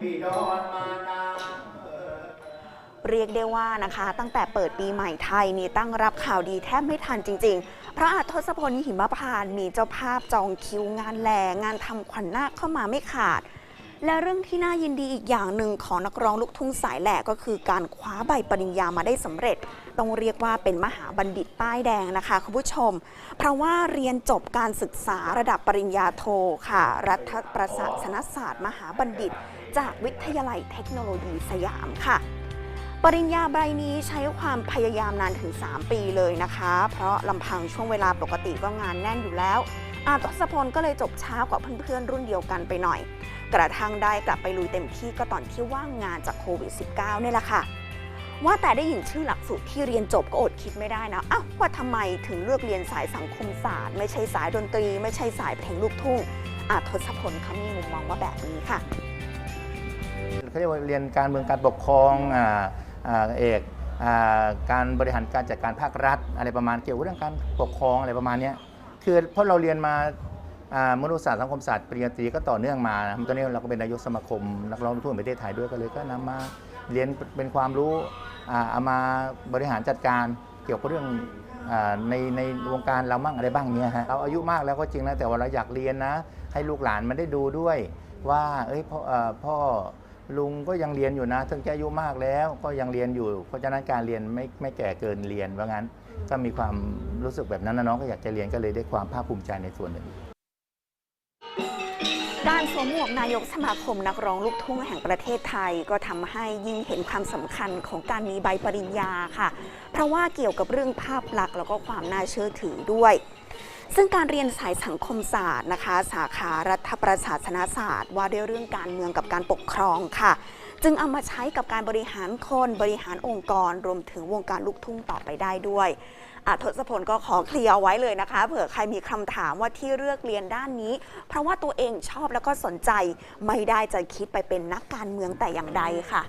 พี่ดอนมานาเรียกได้ว่านะคะตั้งแต่เปิดปีใหม่ไทยนี่ตั้งรับข่าวดีแทบไม่ทันจริงๆเพราะอาจทศพลหิมพานต์มีเจ้าภาพจองคิวงานแลงานทำขวัญนาคเข้ามาไม่ขาด และเรื่องที่น่ายินดีอีกอย่างหนึ่งของนักร้องลูกทุ่งสายแหลกก็คือการคว้าใบปริญญามาได้สำเร็จ ต้องเรียกว่าเป็นมหาบัณฑิตป้ายแดงนะคะคุณผู้ชม เพราะว่าเรียนจบการศึกษาระดับปริญญาโทค่ะ รัฐประศาสนศาสตร์ มหาบัณฑิต จากวิทยาลัยเทคโนโลยีสยามค่ะปริญญาใบนี้ใช้ความพยายามนานถึง 3 ปีเลยนะคะ เพราะลำพังช่วงเวลาปกติก็งานแน่นอยู่แล้ว อาทศพลก็เลยจบช้ากว่าเพื่อนๆรุ่นเดียวกันไปหน่อย กระทั่งได้กลับไปลุยเต็มที่ก็ตอนที่ว่างงานจากโควิด -19 นี่ยแหละค่ะ ว่าแต่ได้ยินชื่อหลักสูตรที่เรียนจบก็อดคิดไม่ได้นะอ้าวว่าทำไมถึงเลือกเรียนสายสังคมศาสตร์ ไม่ใช่สายดนตรี ไม่ใช่สายเพลงลูกทุ่งอาทศพลเขามีมุมมองว่าแบบนี้ค่ะเขาเรียกว่าเรียนการเมืองการปกครองอ่าอ่าเอกอ่าการบริหารการจัดการภาครัฐ อะไรประมาณเกี่ยวกับเรื่องการปกครองอะไรประมาณนี้คือเพราะเราเรียนมา มนุษยศาสตร์สังคมศาสตร์ปริญญาตรีก็ต่อเนื่องมานะตอนนี้เราก็เป็นนายกสมาคม นักร้องลูกทุ่งแห่งประเทศไทยด้วยก็เลยก็นำมาเรียนเป็นความรู้เอามาบริหารจัดการเกี่ยวกับเรื่องอในในวงการเรามั่งอะไรบ้างเนี้ยฮะเราอายุมากแล้วก็จริงนะแต่ว่าเราอยากเรียนนะ ให้ลูกหลานมันได้ดูด้วย ว่าเอ้ยพ่อเอ่อพ่อลุงก็ยังเรียนอยู่นะถึงจะอายุมากแล้วก็ยังเรียนอยู่ เพราะฉะนั้นการเรียนไม่ไม่แก่เกินเรียนว่างั้นก็มีความรู้สึกแบบนั้นนะน้องก็อยากจะเรียนก็เลยได้ความภาคภูมิใจในส่วนหนึ่ง การสวมหมวกนายกสมาคมนักร้องลูกทุ่งแห่งประเทศไทยก็ทำให้ยิ่งเห็นความสำคัญของการมีใบปริญญาค่ะ เพราะว่าเกี่ยวกับเรื่องภาพลักษณ์แล้วก็ความน่าเชื่อถือด้วย ซึ่งการเรียนสายสังคมศาสตร์นะคะ สาขารัฐประศาสนศาสตร์ ว่าด้วยเรื่องการเมืองกับการปกครองค่ะ จึงเอามาใช้กับการบริหารคนบริหารองค์กร รวมถึงวงการลูกทุ่งต่อไปได้ด้วยทศพลก็ขอเคลียร์ไว้เลยนะคะ เผื่อใครมีคำถามว่าที่เลือกเรียนด้านนี้ เพราะว่าตัวเองชอบแล้วก็สนใจไม่ได้จะคิดไปเป็นนักการเมืองแต่อย่างใดค่ะ